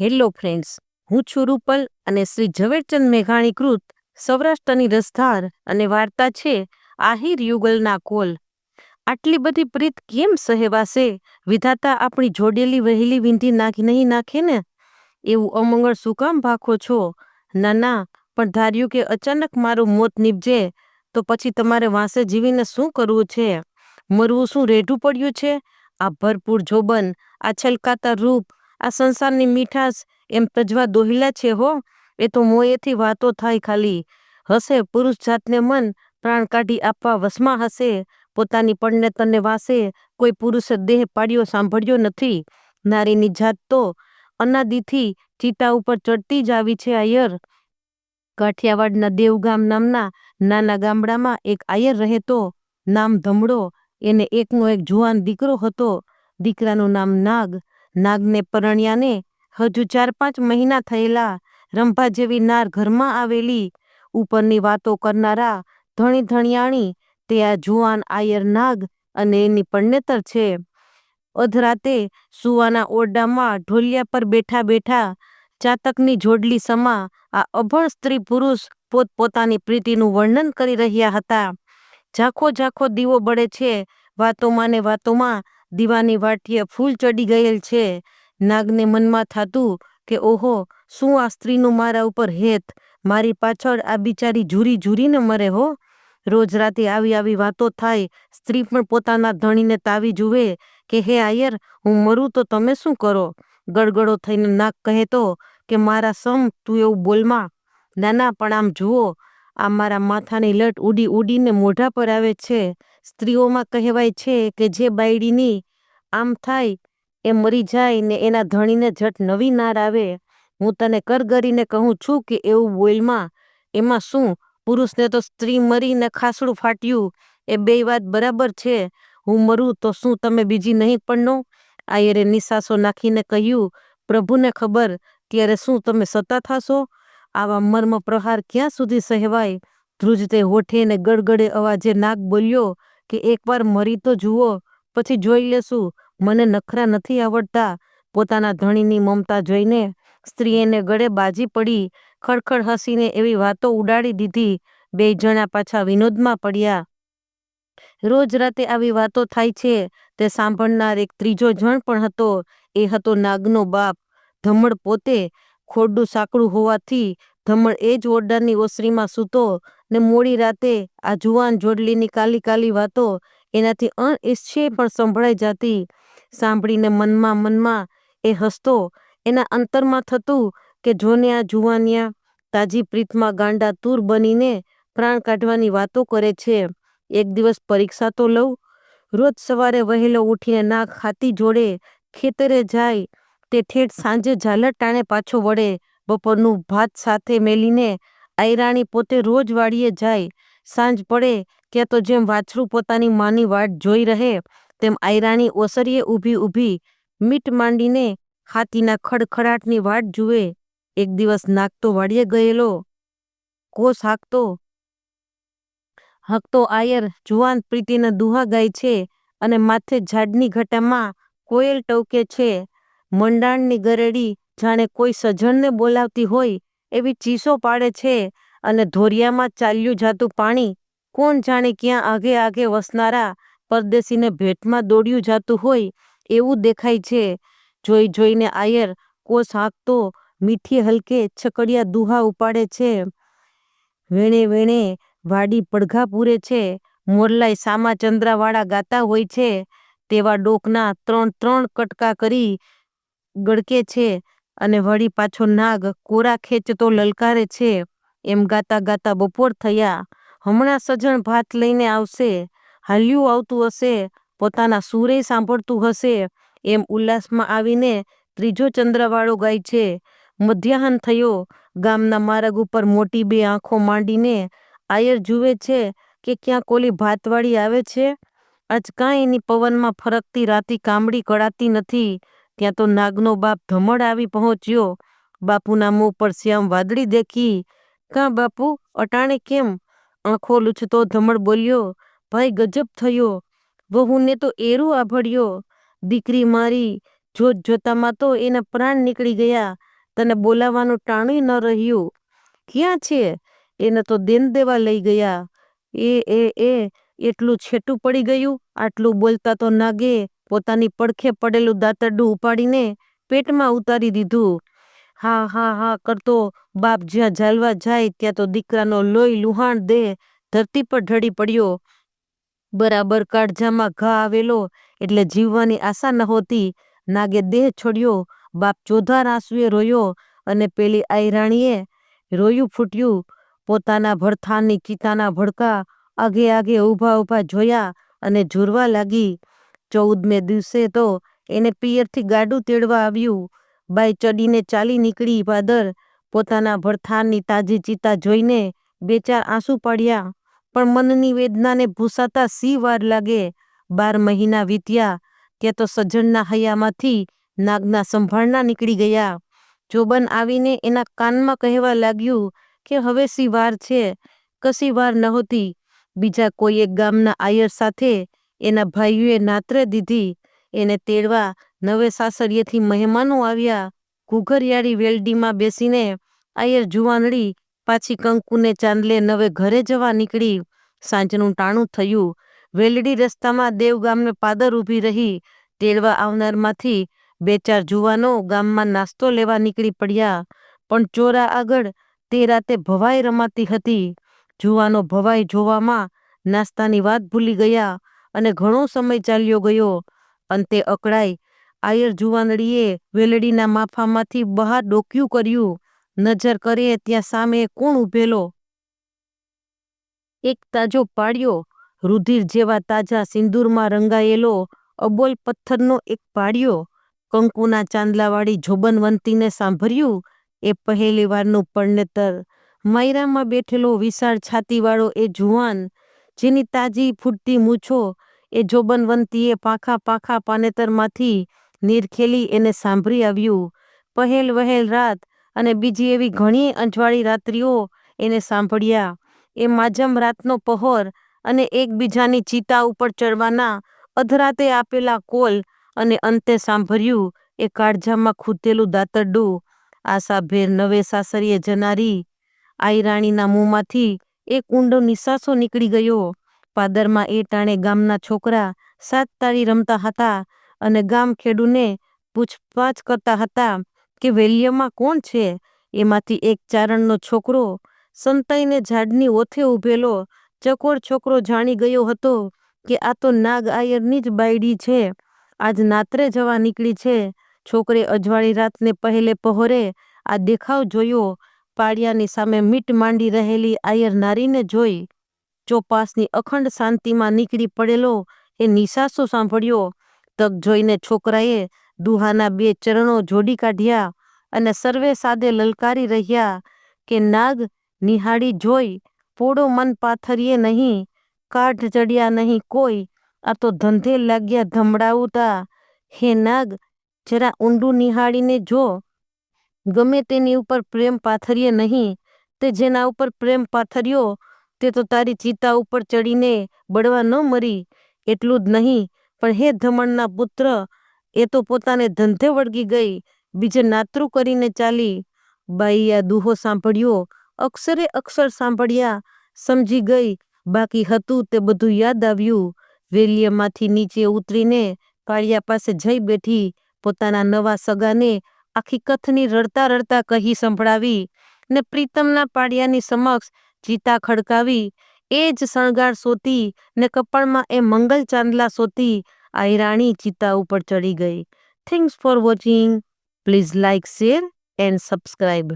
Hello friends, હું છું રૂપલ અને શ્રી ઝવેરચંદ મેઘાણી કૃત સૌરાષ્ટ્રની રસધાર અને વાર્તા છે આહિર યુગલના કોલ. આટલી બધી પ્રીત કેમ સહેવાશે? વિધાતા આપણી જોડેલી વહેલી વિંધી નાખી નહીં નાખે ને? એવું અમંગળ શું કામ ભાખો છો? ના ના, પણ ધાર્યું કે અચાનક મારું મોત નીપજે, તો પછી તમારે વાંસે જીવીને શું કરવું છે? મરવું શું રેઢું પડ્યું છે? આ ભરપૂર જોબન, આ છલકાતા રૂપ આ સંસારની મીઠાશ એમ તજવા દોહિલા છે હો, એ તો મોયેથી વાતો થાય ખાલી. હશે પુરુષ જાતને મન, પ્રાણ કાઢી આપવા વસમાં હશે. પોતાની પડનેતરને વાસે, કોઈ પુરુષે દેહ પાડ્યો સાંભળ્યો નથી. નારીની જાત તો અનાદિથી ચિતા ઉપર ચડતી જ આવી છે આયર. કાઠિયાવાડના દેવગામ નામના નાના ગામડામાં એક આયર રહેતો નામ ધમડો, એને એકનો એક જુવાન દીકરો હતો. દીકરાનું નામ નાગ નાગને પરણ્યાને હજુ ચાર પાંચ મહિના થયેલા રંભા જેવી નાર ઘરમાં આવેલી. ઉપરની વાતો કરનારા ધણી ધણિયાણી તે આ જુવાન આયર નાગ અને એની પરણેતર છે. અધરાતે સુવાના ઓરડામાં ઢોલિયા પર બેઠા બેઠા ચાતકની જોડલી સમા આ અભણ સ્ત્રી પુરુષ પોતપોતાની પ્રીતિનું વર્ણન કરી રહ્યા હતા. ઝાખો ઝાખો દીવો બળે છે વાતોમાં ને વાતોમાં દીવાની વાટીએ ફૂલ ચડી ગયેલ છે. નાગને મનમાં થતું કે, ઓહો, શું આ સ્ત્રીનું મારા ઉપર હેત? મારી પાછળ આ બિચારી ઝૂરી ઝૂરીને મરે હો. રોજ રાતે આવી આવી વાતો થાય, સ્ત્રી પણ પોતાના ધણીને તાવી જુએ કે, હે આયર, હું મરું તો તમે શું કરો? ગડગડો થઈને નાક કહે તો કે, મારા સમ, તું એવું બોલમાં નાના પણ આમ જુઓ, આ મારા માથાની લટ ઉડી ઉડીને મોઢા પર આવે છે. સ્ત્રીઓમાં કહેવાય છે કે જે બાયડીની આમ થાય એ મરી જાય ને એના ધણીને ઝટ નવી નાર આવે. હું તને કરગરીને કહું છું કે એવું બોલમાં એમાં શું? પુરુષને તો સ્ત્રી મરીને ખાસડું ફાટ્યું. એ બે વાત બરાબર છે. હું મરું તો શું તમે બીજી નહીં પડનો? આયરે નિશાસો નાખીને કહ્યું, પ્રભુને ખબર ત્યારે શું તમે સતા થશો? આવા મર્મ પ્રહાર ક્યાં સુધી સહેવાય? ધ્રુજતે હોઠે ને ગડગડે અવાજે નાક બોલ્યો કે એકવાર મરી તો જુઓ, પછી જોઈ લેશું. મને નખરા નથી આવડતા. પોતાના ધણીની મમતા જોઈને સ્ત્રી એને ગળે બાજી પડી, ખડખડ હસીને એવી વાતો ઉડાડી દીધી. બે જણા પાછા વિનોદમાં પડ્યા. રોજ રાતે આવી વાતો થાય છે. તે સાંભળનાર એક ત્રીજો જણ પણ હતો. એ હતો નાગનો બાપ. ધમડ પોતે ખોરડું સાંકડું હોવાથી ધમણ એ જ ઓરડાની ઓસરીમાં સૂતો ને મોડી રાતે આ જુવાન જોડલીની કાલી કાલી વાતો એનાથી અણઈચ્છે પણ સંભળાઈ જતી. સાંભળીને મનમાં મનમાં એ હસતો, એના અંતરમાં થતું કે જોને આ જુવાનિયા તાજી પ્રીતમાં ગાંડા તૂર બનીને પ્રાણ કાઢવાની વાતો કરે છે. એક દિવસ પરીક્ષા તો લઉં, રોજ સવારે વહેલો ઉઠીને નાક ખાતી જોડે ખેતરે જાય, તે ઠેઠ સાંજે ઝાલર ટાણે પાછો વળે બપોરનું ભાત સાથે મેલીને આયરાણી પોતે રોજ વાડીએ જાય. સાંજ પડે કે તો જેમ વાછરું પોતાની માની વાટ જોઈ રહે, તેમ આયરાણી ઓસરીએ ઊભી ઊભી મીટ માંડીને હાથીના ખડખડાટની વાટ જુએ. એક દિવસ નાગતો વાડીએ ગયેલો, કોસ હાકતો, હકતો આયર જુવાન પ્રીતિને દુહા ગાય છે અને માથે ઝાડની ઘટામાં કોયલ ટવકે છે. મંડાણની ગરેડી જાણે કોઈ સજણને બોલાવતી હોય એવી ચીસો પાડે છે અને ધોરિયામાં ચાલ્યું જાતું પાણી કોણ જાણે ક્યાં આગે આગે વસનારા પરદેશીને ભેટમાં દોડ્યું જાતું હોય એવું દેખાય છે. જોઈ જોઈને આયર કોસ હાંકતો મીઠી હલકે છકડિયા દુહા ઉપાડે છે. વેણે વેણે વાડી પડઘા પૂરે છે. મોરલાઈ સામા ચંદ્રાવાળા ગાતા હોય છે. તેવા ડોકના ત્રણ ત્રણ કટકા કરી ગળકે છે. અને વળી પાછો નાગ કોરા ખેંચતો લલકારે છે. એમ ગાતા ગાતા બપોર થયા. હમણાં સજણ ભાત લઈને આવશે. હાલ્યું આવતું હશે. પોતાના સૂરે સાંભળતું હશે. એમ ઉલ્લાસમાં આવીને ત્રીજો ચંદ્રવાળો ગાય છે. મધ્યાહન થયો. ગામના માર્ગ ઉપર મોટી બે આંખો માંડીને આયર જુએ છે કે ક્યાં કોલી ભાતવાળી આવે છે. આજ કાંઈ એની પવનમાં ફરકતી રાતી કામડી કળાતી નથી. ત્યાં તો નાગનો બાપ ધમડ આવી પહોંચ્યો. બાપુના મું પર શ્યામ વાદળી દેખી. કાં બાપુ, અટાણે કેમ? આંખો લૂછતો ધમડ બોલ્યો. ભાઈ, ગજબ થયો. વહુને તો એરું આભળ્યો દીકરી મારી જોત જોતામાં તો એના પ્રાણ નીકળી ગયા. તને બોલાવવાનું ટાણું ન રહ્યું. ક્યાં છે? એને તો દેન દેવા લઈ ગયા. એ એ એ, એટલું છેટું પડી ગયું. આટલું બોલતા તો નાગે. પોતાની પડખે પડેલું દાંતરડું ઉપાડીને પેટમાં ઉતારી દીધું. હા હા હા, કરતો બાપ જ્યાં ઝાલવા જાય ત્યાં તો દીકરાનો લોહી, લુહાણ, દેહ ધરતી પર ઢળી પડ્યો. બરાબર કાળજામાં ઘા આવેલો એટલે જીવવાની આશા નહોતી. નાગે દેહ છોડ્યો, બાપ ચોધાર આંસુએ રોયો અને પેલી આયરાણીએ રોયું ફૂટ્યું. પોતાના ભડથાની ચિતાના ભડકા આગે આગે ઊભા ઊભા જોયા અને ઝૂરવા લાગી. ચૌદમે દિવસે તો એને પિયરથી ગાડું તેડવા આવ્યું. બાઈ ચડીને ચાલી નીકળી પાદર પોતાના ભરથાનની તાજી ચિતા જોઈને બે ચાર આંસુ પડ્યા. પણ મનની વેદનાને ભૂસાતા સી વાર લાગે? બાર મહિના વીત્યા ત્યાં તો સજ્જનના હૈયામાંથી નાગના સંભાળના નીકળી ગયા. જોબન આવીને એના કાનમાં કહેવા લાગ્યું કે હવે સી વાર છે? કશી વાર નહોતી. બીજા કોઈ એક ગામના આયર સાથે એના ભાઈઓએ નાત્રે દીધી. એને તેડવા નવે સાસરીએથી મહેમાનો આવ્યા. ઘૂઘરિયાળી વેલડીમાં બેસીને આયર જુવાનડી પાછી કંકુને ચાંદલે નવે ઘરે જવા નીકળી. સાંજનું ટાણું થયું. વેલડી રસ્તામાં દેવ ગામને પાદર ઊભી રહી. તેડવા આવનારમાંથી બે ચાર જુવાનો ગામમાં નાસ્તો લેવા નીકળી પડ્યા. પણ ચોરા આગળ તે રાતે ભવાઈ રમાતી હતી. જુવાનો ભવાઈ જોવામાં નાસ્તાની વાત ભૂલી ગયા. અને ઘણો સમય ચાલ્યો ગયો. અંતે અકળાઈ, આયર જુવાનડીએ વેલડીના માફામાંથી બહાર ડોક્યું કર્યું, નજર કરે ત્યાં સામે કોણ ઊભેલો? એક તાજો પાડ્યો રુધિર જેવા તાજા સિંદૂરમાં રંગાયેલો અબોલ પથ્થરનો એક પાડ્યો કંકુના ચાંદલાવાળી જોબનવંતીને સાંભળ્યું, એ પહેલી વારનું પરણેતર માયરામાં બેઠેલો વિશાળ છાતીવાળો એ જુવાન જેની તાજી ફૂટતી મૂછો એ જોબનવંતીએ પાખા પાખા પાનેતરમાંથી નીરખેલી એને સાંભળી આવ્યું. પહેલ વહેલ રાત અને બીજી એવી ઘણી અંજવાળી રાત્રિઓ એને સાંભળ્યા. એ માજમ રાતનો પહોર અને એકબીજાની ચિતા ઉપર ચડવાના અધરાતે આપેલા કોલ અને અંતે સાંભળ્યું એ કાળજામાં ખૂતેલું દાતરડું. આશાભેર નવે સાસરીએ જનારી આઈરાણીના મોંમાંથી એક ઊંડો નિશાસો નીકળી ગયો. પાદરમાં એ ટાણે ગામના છોકરા સાત તાળી રમતા હતા અને ગામ ખેડૂને પૂછપાછ કરતા હતા કે વેલ્યમાં કોણ છે? એમાંથી એક ચારણનો છોકરો સંતાઈને ઝાડની ઓથે ઊભેલો ચકોર છોકરો જાણી ગયો હતો કે આ તો નાગ આયરની જ બાયડી છે. આજ નાત્રે જવા નીકળી છે. છોકરે અજવાળી રાતને પહેલે પહોરે આ દેખાવ જોયો. પાળિયાની સામે મીટ માંડી રહેલી આયર નારીને જોઈ ચોપાસની અખંડ શાંતિમાં નીકળી પડેલો એ નિશાસો સાંભળ્યો. તક જોઈને છોકરાએ દુહાના બે ચરણો જોડી કાઢ્યા અને સર્વે સાદે લલકારી રહ્યા કે નાગ નિહાળી જોઈ પોળો મન પાથરીએ નહીં, કાઢ ચડ્યા નહીં કોઈ, આ તો ધંધે લાગ્યા ધમડાવતા. હે નાગ, જરા ઊંડું નિહાળીને જો. ગમે તેની ઉપર પ્રેમ પાથરીએ નહીં, તે જેના ઉપર પ્રેમ પાથર્યો, તે તો તારી ચિતા ઉપર ચડીને બળવા ન મરી, એટલું જ નહીં, પણ હે ધમણના પુત્ર, એ તો પોતાને ધંધે વળગી ગઈ, બીજે નાતરું કરીને ચાલી. બાઈએ આ દુહો સાંભળ્યો, અક્ષરે અક્ષર સાંભળ્યા, સમજી ગઈ, બાકી હતું તે બધું યાદ આવ્યું. વેલ્યમાંથી નીચે ઉતરીને પાળિયા પાસે જઈ બેઠી, પોતાના નવા સગાને આખી કથની રડતા રડતા કહી સંભળાવી ને પ્રીતમના પાડિયાની સમક્ષ જીતા ખડકાવી, એ જ શણગાર સોતી ને કપાળમાં એ મંગલ ચાંદલા સોતી આયરાણી ચિતા ઉપર ચડી ગઈ. Thanks for watching please like share and subscribe